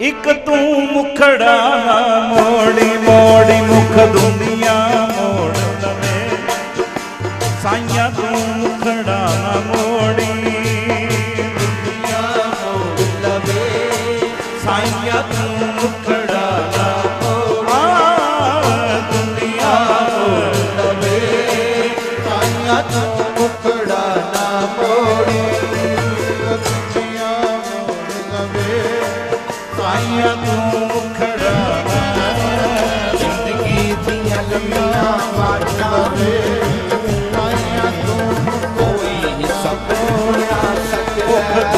ਇੱਕ ਤੂੰ ਮੁਖੜਾ ਮੋੜੀ ਮੋੜੀ ਮੁਖ ਦੁਨੀਆ ਮੋੜ ਲਵੇ। ਸਾਈਆਂ ਤੂੰ ਮੁਖੜਾ ਨਾ ਮੋੜੀ, ਦੁਨੀਆ ਮੋੜ ਲਵੇ। ਸਾਈਆਂ ਤੂੰ ਮੁਖੜਾ ਨਾ ਮੋੜੀ, ਦੁਨੀਆ ਮੋੜ ਲਵੇ। ਸਾਈਆਂ ਤੂੰ ਸਾਈਆਂ ਤੂੰ ਮੁਖੜਾ ਜ਼ਿੰਦਗੀ ਦੀਆਂ ਲੰਮੀਆਂ ਬਾਤਾਂ ਵੇ। ਸਾਈਆਂ ਤੂੰ ਕੋਈ ਸਭ ਨਾ ਸਕਿਆ